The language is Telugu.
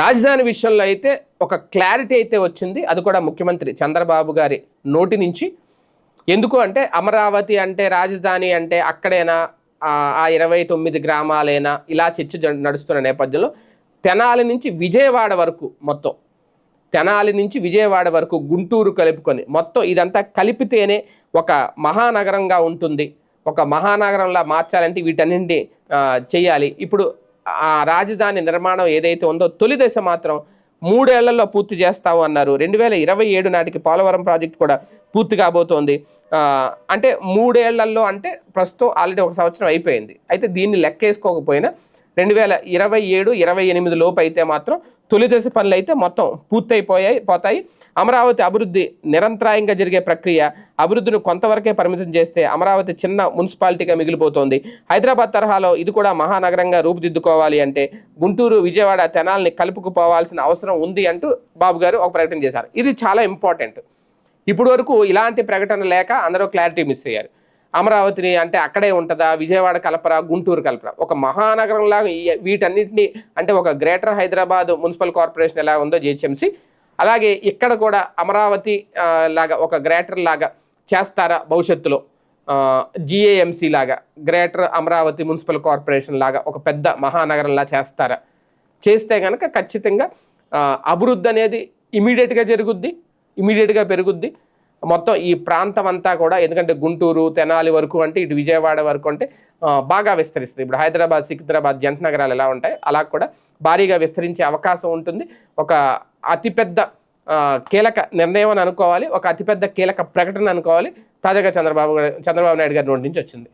రాజధాని విషయంలో అయితే ఒక క్లారిటీ అయితే వచ్చింది. అది కూడా ముఖ్యమంత్రి చంద్రబాబు గారి నోటి నుంచి. ఎందుకు అంటే అమరావతి అంటే రాజధాని అంటే అక్కడైనా? ఆ, ఇరవై తొమ్మిది గ్రామాలైనా? ఇలా చర్చ నడుస్తున్న నేపథ్యంలో తెనాలి నుంచి విజయవాడ వరకు మొత్తం. తెనాలి నుంచి విజయవాడ వరకు గుంటూరు కలుపుకొని మొత్తం ఇదంతా కలిపితేనే ఒక మహానగరంగా ఉంటుంది. ఒక మహానగరంలా మార్చాలంటే వీటన్నింటినీ చేయాలి. ఇప్పుడు ఆ రాజధాని నిర్మాణం ఏదైతే ఉందో తొలి దశ మాత్రం మూడేళ్ళలో పూర్తి చేస్తాము అన్నారు. రెండు వేల ఇరవై ఏడు నాటికి పోలవరం ప్రాజెక్ట్ కూడా పూర్తి కాబోతోంది. అంటే మూడేళ్ళలో అంటే ప్రస్తుతం ఆల్రెడీ ఒక సంవత్సరం అయిపోయింది. అయితే దీన్ని లెక్కేసుకోకపోయినా రెండు వేల ఇరవై ఏడు ఇరవై ఎనిమిది లోపు అయితే మాత్రం తొలి దశ పనులు అయితే మొత్తం పూర్తయిపోయాయి పోతాయి. అమరావతి అభివృద్ధి నిరంతరాయంగా జరిగే ప్రక్రియ అభివృద్ధిని కొంతవరకే పరిమితం చేస్తే అమరావతి చిన్న మున్సిపాలిటీగా మిగిలిపోతోంది. హైదరాబాద్ తరహాలో ఇది కూడా మహానగరంగా రూపుదిద్దుకోవాలి అంటే గుంటూరు విజయవాడ తెనాల్ని కలుపుకుపోవాల్సిన అవసరం ఉంది అంటూ బాబు గారు ఒక ప్రకటన చేశారు. ఇది చాలా ఇంపార్టెంట్. ఇప్పటి వరకు ఇలాంటి ప్రకటన లేక అందరూ క్లారిటీ మిస్ అయ్యారు. అమరావతిని అంటే అక్కడే ఉంటుందా? విజయవాడ కలపరా? గుంటూరు కలపరా? ఒక మహానగరంలాగా వీటన్నింటినీ వీటన్నిటిని అంటే ఒక గ్రేటర్ హైదరాబాద్ మున్సిపల్ కార్పొరేషన్ ఎలా ఉందో జిహెచ్ఎంసీ. అలాగే ఇక్కడ కూడా అమరావతి లాగా ఒక గ్రేటర్ లాగా చేస్తారా భవిష్యత్తులో? జిఏఎంసీ లాగా గ్రేటర్ అమరావతి మున్సిపల్ కార్పొరేషన్ లాగా ఒక పెద్ద మహానగరంలా చేస్తారా? చేస్తే కనుక ఖచ్చితంగా అభివృద్ధి అనేది ఇమీడియట్గా జరుగుద్ది ఇమీడియట్గా పెరుగుద్ది. మొత్తం ఈ ప్రాంతం అంతా కూడా ఎందుకంటే గుంటూరు తెనాలి వరకు అంటే ఇటు విజయవాడ వరకు అంటే బాగా విస్తరిస్తుంది. ఇప్పుడు హైదరాబాద్ సికింద్రాబాద్ జంట నగరాలు ఎలా ఉంటాయి అలా కూడా భారీగా విస్తరించే అవకాశం ఉంటుంది. ఒక అతిపెద్ద కీలక నిర్ణయం అని అనుకోవాలి. ఒక అతిపెద్ద కీలక ప్రకటన అనుకోవాలి. తాజాగా చంద్రబాబు చంద్రబాబు నాయుడు గారి నోటి నుంచి వచ్చింది.